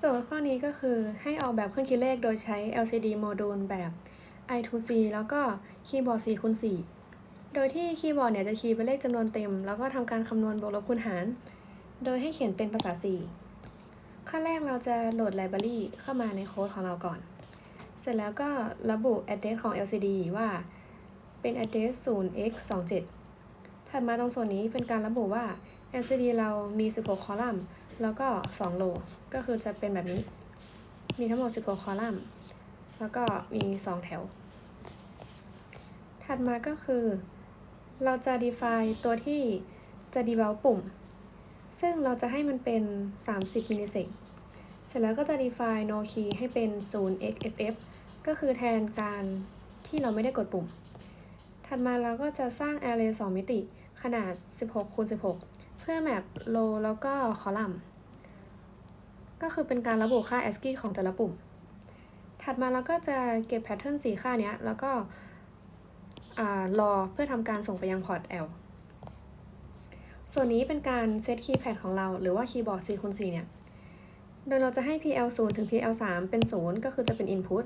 โจทย์ข้อนี้ก็คือให้ออกแบบเครื่องคิดเลขโดยใช้ LCD โมดูลแบบ I2C แล้วก็คีย์บอร์ด4คูณ4โดยที่คีย์บอร์ดเนี่ยจะคีย์เป็นเลขจำนวนเต็ม แล้วก็ทำการคำนวณบวกลบคูณหาร โดยให้เขียนเป็นภาษา C ขั้นแรกเราจะโหลดไลบรารีเข้ามาในโค้ดของเราก่อน เสร็จแล้วก็ระบุ address ของ LCD ว่าเป็น address 0x27 ถัดมาตรงส่วนนี้เป็นการระบุว่า LCD เรามี 16 คอลัมน์ แล้วก็ 2 โล ก็คือจะเป็นแบบนี้ มีทั้งหมด 16 คอลัมน์ แล้วก็มี 2 แถว ถัดมาก็คือ เราจะ define ตัวที่จะ debug ปุ่ม ซึ่งเราจะให้มันเป็น 30 มิลลิเซกเสร็จแล้วก็จะ define no key ให้เป็น 0xff ก็คือแทนการที่เราไม่ได้กดปุ่ม ถัดมาเราก็จะสร้าง array 2 มิติขนาด 16คูณ16 พื่อแมป row แล้วก็ column ก็คือเป็นการระบุค่า ASCII ของแต่ละปุ่ม ถัดมาเราก็จะเก็บแพทเทิร์นสีค่าเนี้ยแล้วก็อ่ารอเพื่อทำการส่งไปยังพอร์ต L ส่วนนี้เป็นการเซตคีย์แพดของเรา หรือว่าคีย์บอร์ด4คูณ4เนี่ย โดยเราจะให้ PL 0ถึง PL 3เป็น 0 ก็คือจะเป็น input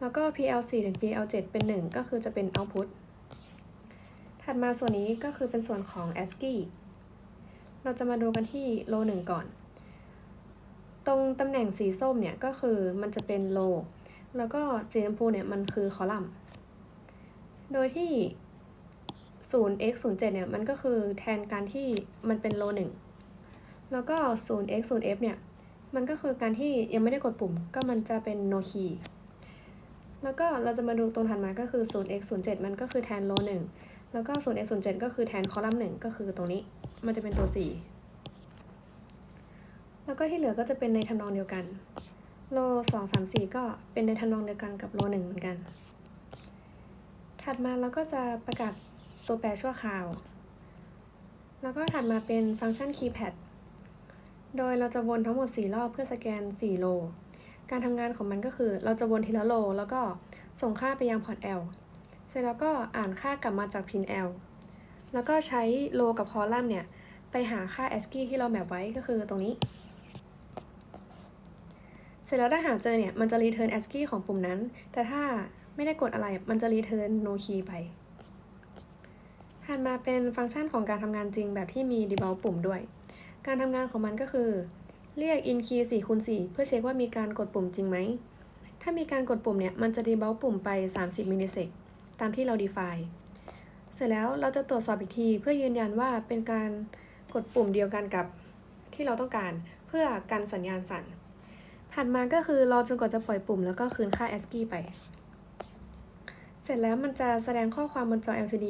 แล้วก็ PL 4ถึง PL 7เป็น 1 ก็คือจะเป็น output ถัดมาส่วนนี้ก็คือเป็นส่วนของ ASCII เราจะมาดูกันที่ row 1ก่อน ตรงตำแหน่งสีส้มเนี่ยก็คือมันจะเป็น row แล้วก็สีชมพูเนี่ยมันคือ column โดยที่ 0x 0 7เนี่ยมันก็คือแทนการที่มันเป็น row 1แล้วก็ 0x 0 f เนี่ยมันก็คือการที่ยังไม่ได้กดปุ่ม ก็มันจะเป็น no key แล้วก็เราจะมาดูตรงถัดมาก็คือ 0x 0 7มันก็คือแทน row 1 แล้วก็ 0x 0 7ก็คือแทน column 1ก็คือตรงนี้ มันจะเป็นตัว 4 แล้วก็ที่เหลือก็จะเป็นในทำนองเดียวกัน โล 2 3 4 ก็เป็นในทำนองเดียวกันกับโล 1 เหมือนกัน ถัดมาเราก็จะประกาศตัวแปรชั่วคราว แล้วก็ถัดมาเป็นฟังก์ชัน keypad โดยเราจะวนทั้งหมด 4 รอบเพื่อสแกน 4 โล การทำงานของมันก็คือเราจะวนทีละโล แล้วก็ส่งค่าไปยังพอร์ต L เสร็จแล้วก็อ่านค่ากลับมาจากพิน L แล้วก็ใช้โลกับคอลัมน์เนี่ย ไปหาค่า ASCII ที่เราแมปไว้ก็คือตรงนี้ เสร็จแล้วถ้าหาเจอเนี่ย มันจะ return ASCII ของปุ่มนั้น แต่ถ้าไม่ได้กดอะไร มันจะ return no key ไปถัดมาเป็นฟังก์ชันของการทำงานจริงแบบที่มี debug ปุ่มด้วย การทำงานของมันก็คือ เรียก in key 4คูณ4เพื่อเช็คว่ามีการกดปุ่มจริงไหม ถ้ามีการกดปุ่มเนี่ย มันจะ debug ปุ่มไป 30มิลลิเซก ตามที่เรา define เสร็จแล้วเราจะตรวจสอบอีกทีเพื่อยืนยันว่าเป็นการกดปุ่มเดียวกันกับที่เราต้องการเพื่อกันสัญญาณสั่น ถัดมาก็คือรอจนกว่าจะปล่อยปุ่มแล้วก็คืนค่า ASCII ไป เสร็จแล้วมันจะแสดงข้อความบนจอ LCD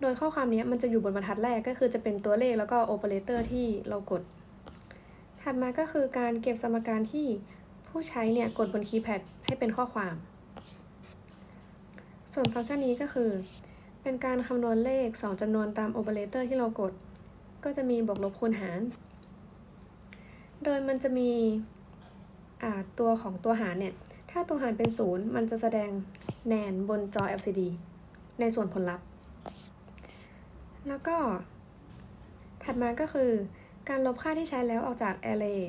โดยข้อความนี้มันจะอยู่บนบรรทัดแรกก็คือจะเป็นตัวเลขแล้วก็โอเปอเรเตอร์ที่เรากด ถัดมาก็คือการเก็บสมการที่ผู้ใช้เนี่ยกดบนคีย์แพดให้เป็นข้อความ ส่วนฟังก์ชันนี้ก็คือ เป็นการคำนวณเลข 2จำนวนตามโอเปอเรเตอร์ที่เรากด ก็จะมีบวกลบคูณหาร โดยมันจะมีตัวของตัวหารเนี่ย ถ้าตัวหารเป็น 0 มันจะแสดงแนนบนจอ LCD ในส่วนผลลัพธ์ แล้วก็ ถัดมาก็คือ การลบค่าที่ใช้แล้วออกจาก array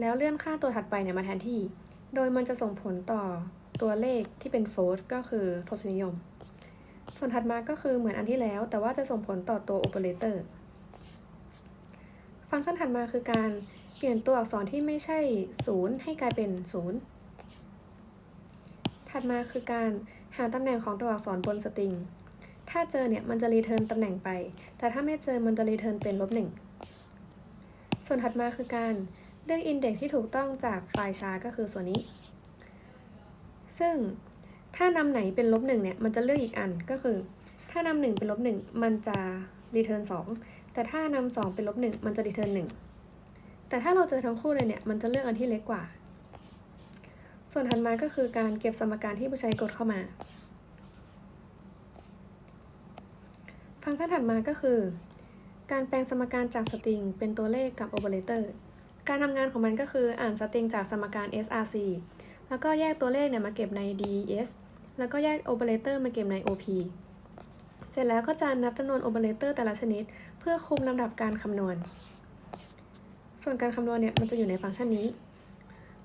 แล้วเลื่อนค่าตัวถัดไปเนี่ยมาแทนที่ โดยมันจะส่งผลต่อตัวเลขที่เป็น float ก็คือทศนิยม ส่วนถัดมาก็คือเหมือนอันที่แล้ว แต่ว่าจะส่งผลต่อตัวโอเปอเรเตอร์ ฟังก์ชันถัดมาคือการเปลี่ยนตัวอักษรที่ไม่ใช่0ให้กลายเป็น0ถัดมาคือการหาตำแหน่งของตัวอักษรบนสตริง ถ้าเจอเนี่ยมันจะรีเทิร์นตำแหน่งไป แต่ถ้าไม่เจอมันจะรีเทิร์นเป็นลบหนึ่ง ส่วนถัดมาคือการ เลือกอินเด็กที่ถูกต้องจากไฟล์ชาร์ก็คือส่วนนี้ ซึ่งถ้านำไหนเป็นลบหนึ่งเนี่ย มันจะเลือกอีกอันก็คือ ถ้านำหนึ่งเป็นลบหนึ่งมันจะรีเทิร์นสองแต่ถ้านำสองเป็นลบหนึ่งมันจะรีเทิร์นหนึ่งแต่ถ้าเราเจอทั้งคู่เลยเนี่ย มันจะเลือกอันที่เล็กกว่า ส่วนถัดมาก็คือการเก็บสมการที่ผู้ใช้กดเข้ามา ฟังก์ชันถัดมาก็คือ การแปลงสมการจากสตริงเป็นตัวเลขกับโอเปอเรเตอร์ การทำงานของมันก็คืออ่านสตริงจากสมการ src แล้วก็แยกตัวเลขเนี่ยมาเก็บใน des แล้วก็แยกโอเปอเรเตอร์มาเก็บใน op เสร็จแล้วก็จะนับจำนวนโอเปอเรเตอร์แต่ละชนิด เพื่อคุมลำดับการคำนวณ ส่วนการคำนวณเนี่ยมันจะอยู่ในฟังก์ชันนี้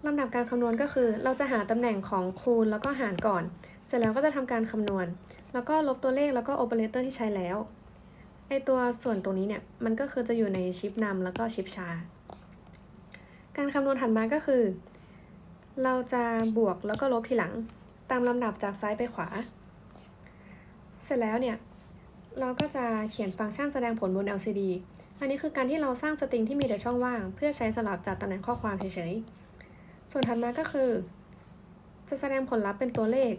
ลำดับการคำนวณก็คือ เราจะหาตำแหน่งของคูณแล้วก็หารก่อน เสร็จแล้วก็จะทำการคำนวณ แล้วก็ลบตัวเลขแล้วก็โอเปอเรเตอร์ที่ใช้แล้วไอตัวส่วนตรงนี้เนี่ยมันก็คือจะอยู่ในชิปนำแล้วก็ชิปชา การคำนวณถัดมาก็คือ เราจะบวกแล้วก็ลบทีหลัง ตามลำดับจากซ้ายไปขวา เสร็จแล้วเนี่ย เราก็จะเขียนฟังก์ชันแสดงผลบน LCD อันนี้คือการที่เราสร้างสตริงที่มีแต่ช่องว่าง เพื่อใช้สำหรับจัดตำแหน่งข้อความเฉยๆ ส่วนถัดมาก็คือ จะแสดงผลลัพธ์เป็นตัวเลข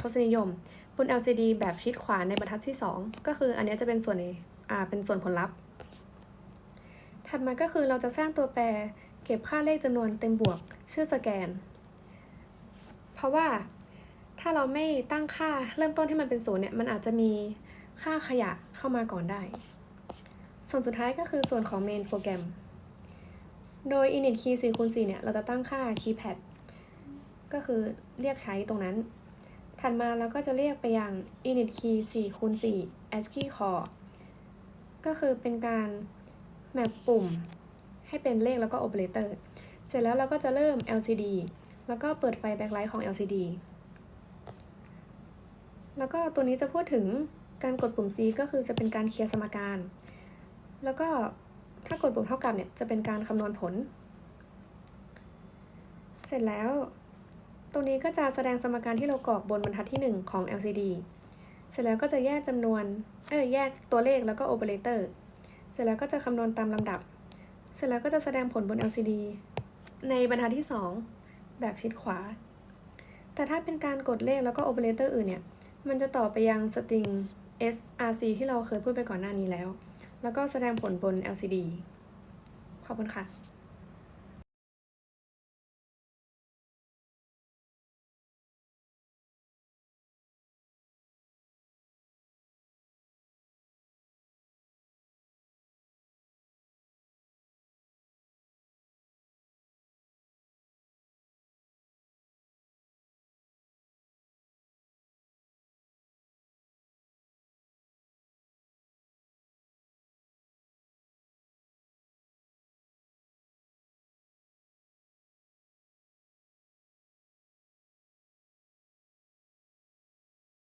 ทศนิยม บน LCD แบบชิดขวาในบรรทัดที่ 2 ก็คืออันนี้จะเป็นส่วนในอ่าเป็นส่วนผลลัพธ์ ถัดมาก็คือเราจะสร้างตัวแปร เก็บค่าเลขจำนวนเต็มบวกชื่อสแกน เพราะว่าถ้าเราไม่ตั้งค่าเริ่มต้นให้มันเป็นศูนย์เนี่ย มันอาจจะมีค่าขยะเข้ามาก่อนได้ ส่วนสุดท้ายก็คือส่วนของ main โปรแกรม โดย init key 4คูณ4เนี่ย เราจะตั้งค่า keypad ก็คือเรียกใช้ตรงนั้น ถัดมาเราก็จะเรียกไปยัง init key 4คูณ4 ASCII core ก็คือเป็นการแมปปุ่ม ให้เป็นเลขแล้วก็ operator เสร็จแล้วเราก็จะเริ่ม LCD แล้วก็เปิดไฟ backlight ของ LCD แล้วก็ตัวนี้จะพูดถึงการกดปุ่ม C ก็คือจะเป็นการเคลียร์สมการ แล้วก็ถ้ากดปุ่มเท่ากับเนี่ยจะเป็นการคำนวณผล เสร็จแล้ว ตรงนี้ก็จะแสดงสมการที่เรากรอกบนบรรทัดที่ 1 ของ LCD เสร็จแล้วก็จะแยกจำนวน เอ้ยแยกตัวเลขแล้วก็โอเปอเรเตอร์ เสร็จแล้วก็จะคำนวณตามลำดับ เสร็จแล้วก็จะแสดงผลบน LCD ในบรรทัดที่ 2 แบบชิดขวา แต่ถ้าเป็นการกดเลขแล้วก็โอเปอเรเตอร์อื่นเนี่ย มันจะต่อไปยังสตริง src ที่เราเคยพูดไปก่อนหน้านี้แล้ว แล้วก็แสดงผลบน LCD ขอบคุณค่ะ